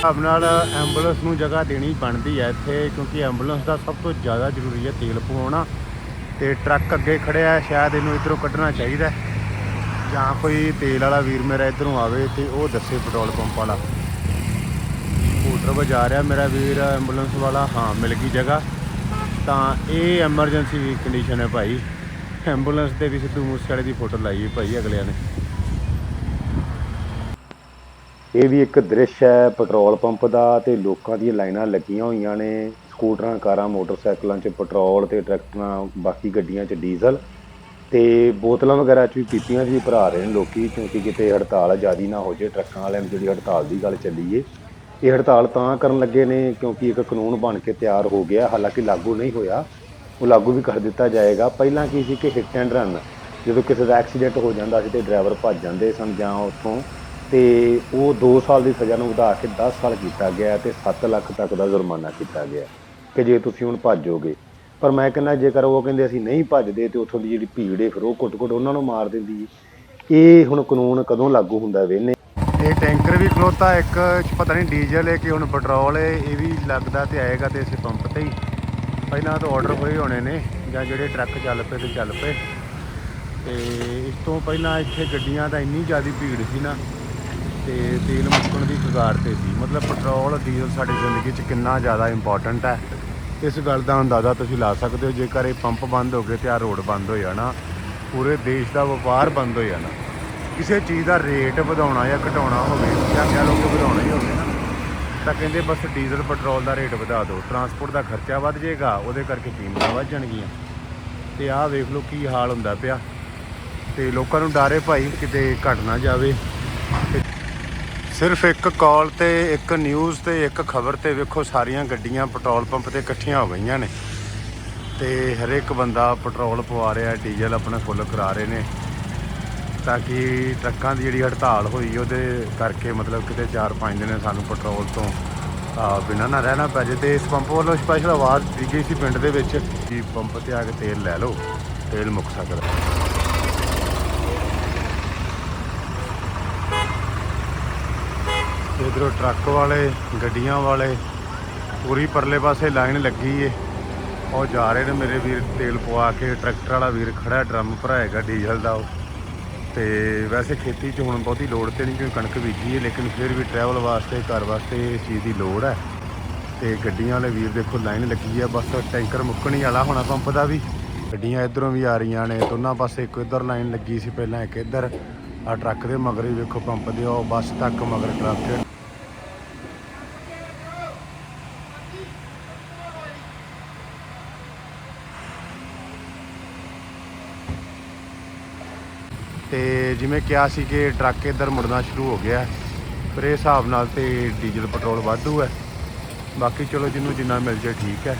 ਹਿਸਾਬ ਨਾਲ ਐਂਬੂਲੈਂਸ ਨੂੰ ਜਗ੍ਹਾ ਦੇਣੀ ਬਣਦੀ ਹੈ ਇੱਥੇ, ਕਿਉਂਕਿ ਐਂਬੂਲੈਂਸ ਦਾ ਸਭ ਤੋਂ ਜ਼ਿਆਦਾ ਜ਼ਰੂਰੀ ਹੈ ਤੇਲ ਪਵਾਉਣਾ ਤੇ ਟਰੱਕ ਅੱਗੇ ਖੜਿਆ ਹੈ, ਸ਼ਾਇਦ ਇਹਨੂੰ ਇਧਰੋਂ ਕੱਢਣਾ ਚਾਹੀਦਾ ਜਾਂ ਕੋਈ ਤੇਲ ਵਾਲਾ ਵੀਰ ਮੇਰਾ ਇਧਰੋਂ ਆਵੇ ਤੇ ਉਹ ਦੱਸੇ ਪੈਟਰੋਲ ਪੰਪ ਵਾਲਾ। ਸਕੂਟਰ ਵਜਾ ਰਿਹਾ ਮੇਰਾ ਵੀਰ, ਐਂਬੂਲੈਂਸ ਵਾਲਾ, ਹਾਂ, ਮਿਲ ਗਈ ਜਗ੍ਹਾ। ਤਾਂ ਇਹ ਐਮਰਜੈਂਸੀ ਕੰਡੀਸ਼ਨ ਹੈ ਭਾਈ। ਐਂਬੂਲੈਂਸ ਤੇ ਵੀ ਸਿੱਧੂ ਮੂਸੇਵਾਲੇ ਦੀ ਫੋਟੋ ਲਾਈ ਹੈ ਭਾਈ ਅਗਲਿਆਂ ਨੇ। ਇਹ ਵੀ ਇੱਕ ਦ੍ਰਿਸ਼ ਹੈ, ਪੈਟਰੋਲ ਪੰਪ ਦਾ ਤੇ ਲੋਕਾਂ ਦੀਆਂ ਲਾਈਨਾਂ ਲੱਗੀਆਂ ਹੋਈਆਂ ਨੇ, ਸਕੂਟਰਾਂ, ਕਾਰਾਂ, ਮੋਟਰਸਾਈਕਲਾਂ 'ਚ ਪੈਟਰੋਲ ਤੇ ਟਰੈਕਟਰਾਂ, ਬਾਕੀ ਗੱਡੀਆਂ 'ਚ ਡੀਜ਼ਲ ਤੇ ਬੋਤਲਾਂ ਵਗੈਰਾ 'ਚ ਵੀ ਪੀਪੀਆਂ 'ਚ ਵੀ ਭਰਾ ਰਹੇ ਨੇ ਲੋਕੀ, ਕਿਉਂਕਿ ਕਿਤੇ ਹੜਤਾਲ ਜ਼ਿਆਦੀ ਨਾ ਹੋ ਜੇ, ਟਰੱਕਾਂ ਵਾਲਿਆਂ ਨੂੰ ਜਿਹੜੀ ਹੜਤਾਲ ਦੀ ਗੱਲ ਚੱਲੀ ਏ। ਇਹ ਹੜਤਾਲ ਤਾਂ ਕਰਨ ਲੱਗੇ ਨੇ, ਕਿਉਂਕਿ ਇੱਕ ਕਾਨੂੰਨ ਬਣ ਕੇ ਤਿਆਰ ਹੋ ਗਿਆ, ਹਾਲਾਂਕਿ ਲਾਗੂ ਨਹੀਂ ਹੋਇਆ। ਉਹ ਲਾਗੂ ਵੀ ਕਰ ਦਿੱਤਾ ਜਾਏਗਾ। ਪਹਿਲਾਂ ਕੀ ਸੀ ਕਿ ਹਿੱਟ ਐਂਡ ਰਨ, ਜਦੋਂ ਕਿਸੇ ਦਾ ਐਕਸੀਡੈਂਟ ਹੋ ਜਾਂਦਾ ਸੀ ਤੇ ਡਰਾਈਵਰ ਭੱਜ ਜਾਂਦੇ ਸਨ ਜਾਂ ਉੱਥੋਂ ਤੇ ਉਹ 2 ਸਾਲ ਦੀ ਸਜ਼ਾ ਨੂੰ ਵਧਾ ਕੇ 10 ਸਾਲ ਕੀਤਾ ਗਿਆ ਤੇ 7 ਲੱਖ ਤੱਕ ਦਾ ਜੁਰਮਾਨਾ ਕੀਤਾ ਗਿਆ ਕਿ ਜੇ ਤੁਸੀਂ ਹੁਣ ਭੱਜੋਗੇ। ਪਰ ਮੈਂ ਕਹਿੰਦਾ, ਜੇਕਰ ਉਹ ਕਹਿੰਦੇ ਅਸੀਂ ਨਹੀਂ ਭੱਜਦੇ ਤੇ ਉੱਥੋਂ ਦੀ ਜਿਹੜੀ ਭੀੜ ਏ, ਫਿਰ ਉਹ ਘੁੱਟ ਕੁੱਟ ਉਹਨਾਂ ਨੂੰ ਮਾਰ ਦਿੰਦੀ ਇਹ ਹੁਣ ਕਾਨੂੰਨ ਕਦੋਂ ਲਾਗੂ ਹੁੰਦਾ ਵੇਨੇ ਇਹ ਟੈਂਕਰ ਵੀ ਖਲੋਤਾ, ਇੱਕ ਪਤਾ ਨਹੀਂ ਡੀਜ਼ਲ ਹੈ ਕਿ ਹੁਣ ਪੈਟਰੋਲ ਹੈ ਇਹ ਵੀ ਲੱਗਦਾ ਤੇ ਆਏਗਾ ਤੇ ਇਸੇ ਪੰਪ ਤੇ ਹੀ। ਪਹਿਲਾਂ ਤਾਂ ਆਰਡਰ ਹੋਏ ਹੋਣੇ ਨੇ, ਜਾਂ ਜਿਹੜੇ ਟਰੱਕ ਚੱਲ ਪਏ ਤੇ ਚੱਲ ਪਏ। ਤੇ ਇਸ ਤੋਂ ਪਹਿਲਾਂ ਇੱਥੇ ਗੱਡੀਆਂ ਦਾ ਇੰਨੀ ਜ਼ਿਆਦਾ ਭੀੜ ਸੀ ਨਾ ਤੇ ਤੇਲ ਮੁੱਕਣ ਦੀ ਕਗਾਰ ਤੇ ਸੀ। ਮਤਲਬ ਪੈਟਰੋਲ ਡੀਜ਼ਲ ਸਾਡੀ ਜ਼ਿੰਦਗੀ 'ਚ ਕਿੰਨਾ ਜ਼ਿਆਦਾ ਇੰਪੋਰਟੈਂਟ ਹੈ। ਇਸ ਗੱਲ ਦਾ ਅੰਦਾਜ਼ਾ ਤੁਸੀਂ ਲਾ ਸਕਦੇ ਹੋ, ਜੇਕਰ ਇਹ ਪੰਪ ਬੰਦ ਹੋ ਗਏ ਤੇ ਆ ਰੋਡ ਬੰਦ ਹੋ ਜਾਣਾ ਪੂਰੇ ਦੇਸ਼ ਦਾ ਵਪਾਰ ਬੰਦ ਹੋ ਜਾਣਾ ਕਿਸੇ ਚੀਜ਼ ਦਾ ਰੇਟ ਵਧਾਉਣਾ ਜਾਂ ਘਟਾਉਣਾ ਹੋਵੇ, ਜਾਂ ਕਹਿ ਲਓ ਕਿ ਵਧਾਉਣਾ ਹੀ ਹੋਵੇ ਨਾ, ਤਾਂ ਕਹਿੰਦੇ ਬਸ ਡੀਜ਼ਲ ਪੈਟਰੋਲ ਦਾ ਰੇਟ ਵਧਾ ਦਿਓ। ਟਰਾਂਸਪੋਰਟ ਦਾ ਖਰਚਾ ਵੱਧ ਜਾਏਗਾ, ਉਹਦੇ ਕਰਕੇ ਕੀਮਤਾਂ ਵੱਧ ਜਾਣਗੀਆਂ। ਤੇ ਆਹ ਵੇਖ ਲਓ ਕੀ ਹਾਲ ਹੁੰਦਾ ਪਿਆ। ਤੇ ਲੋਕਾਂ ਨੂੰ ਡਾਰੇ ਭਾਈ ਕਿਤੇ ਘਟ ਨਾ ਜਾਵੇ। ਸਿਰਫ ਇੱਕ ਕਾਲ ਤੇ, ਇੱਕ ਨਿਊਜ਼ ਤੇ, ਇੱਕ ਖਬਰ ਤੇ ਵੇਖੋ ਸਾਰੀਆਂ ਗੱਡੀਆਂ ਪੈਟਰੋਲ ਪੰਪ ਤੇ ਇਕੱਠੀਆਂ ਹੋ ਗਈਆਂ ਨੇ। ਤੇ ਹਰੇਕ ਬੰਦਾ ਪੈਟਰੋਲ ਪਵਾ ਰਿਹਾ, ਡੀਜ਼ਲ ਆਪਣਾ ਫੁੱਲ ਕਰਾ ਰਹੇ ਨੇ। ਤਾਂ ਕਿ ਟਰੱਕਾਂ ਦੀ ਜਿਹੜੀ ਹੜਤਾਲ ਹੋਈ, ਉਹਦੇ ਕਰਕੇ ਮਤਲਬ ਕਿਤੇ 4-5 ਦਿਨ ਸਾਨੂੰ ਪੈਟਰੋਲ ਤੋਂ ਬਿਨਾਂ ਨਾ ਰਹਿਣਾ ਪੈ ਜੇ। ਤੇ ਇਸ ਪੰਪ ਵੱਲੋਂ ਸਪੈਸ਼ਲ ਆਵਾਜ਼ ਦਿੱਤੀ ਗਈ ਸੀ ਪਿੰਡ ਦੇ ਵਿੱਚ ਕਿ ਪੰਪ ਤੇ ਆ ਕੇ ਤੇਲ ਲੈ ਲਓ, ਤੇਲ ਮੁੱਕ ਸਕਦਾ। ਇਧਰੋਂ ਟਰੱਕ ਵਾਲੇ, ਗੱਡੀਆਂ ਵਾਲੇ ਪੂਰੀ ਪਰਲੇ ਪਾਸੇ ਲਾਈਨ ਲੱਗੀ ਏ, ਉਹ ਜਾ ਰਹੇ ਨੇ ਮੇਰੇ ਵੀਰ ਤੇਲ ਪਵਾ ਕੇ, ਟਰੈਕਟਰ ਵਾਲਾ ਵੀਰ ਖੜਾ, ਡਰਮ ਭਰਾਏਗਾ ਡੀਜ਼ਲ ਦਾ ਉਹ। ਤੇ ਵੈਸੇ ਖੇਤੀ 'ਚ ਹੁਣ ਬਹੁਤੀ ਲੋੜ ਤੇ ਨਹੀਂ, ਕਿਉਂਕਿ ਕਣਕ ਬੀਜੀ ਹੈ ਲੇਕਿਨ ਫਿਰ ਵੀ ਟਰੈਵਲ ਵਾਸਤੇ, ਘਰ ਵਾਸਤੇ ਇਸ ਚੀਜ਼ ਦੀ ਲੋੜ ਹੈ। ਤੇ ਗੱਡੀਆਂ ਵਾਲੇ ਵੀਰ ਦੇਖੋ ਲਾਈਨ ਲੱਗੀ ਹੈ ਬਸ ਟੈਂਕਰ ਮੁੱਕਣੀ ਵਾਲਾ ਹੋਣਾ ਪੰਪ ਦਾ ਵੀ। ਗੱਡੀਆਂ ਇਧਰੋਂ ਵੀ ਆ ਰਹੀਆਂ ਨੇ, ਦੋਨਾਂ ਪਾਸੇ ਇੱਕ ਇਧਰ ਲਾਈਨ ਲੱਗੀ ਸੀ ਪਹਿਲਾਂ ਇੱਕ ਇਧਰ। ਆ ਟਰੱਕ ਦੇ ਮਗਰ ਹੀ ਵੇਖੋ ਪੰਪ ਦੇ, ਉਹ ਬੱਸ ਤੱਕ ਮਗਰ ਟਰੱਕ ਹੈ। ਤੇ ਜਿਵੇਂ ਕਿਹਾ ਸੀ ਕਿ ਟਰੱਕ ਇੱਧਰ ਮੁੜਨਾ ਸ਼ੁਰੂ ਹੋ ਗਿਆ ਫਿਰ ਇਹ ਹਿਸਾਬ ਨਾਲ ਤੇ ਡੀਜ਼ਲ ਪੈਟਰੋਲ ਵਾਧੂ ਹੈ। ਬਾਕੀ ਚਲੋ ਜਿਹਨੂੰ ਜਿੰਨਾ ਮਿਲ ਜੇ ਠੀਕ ਹੈ।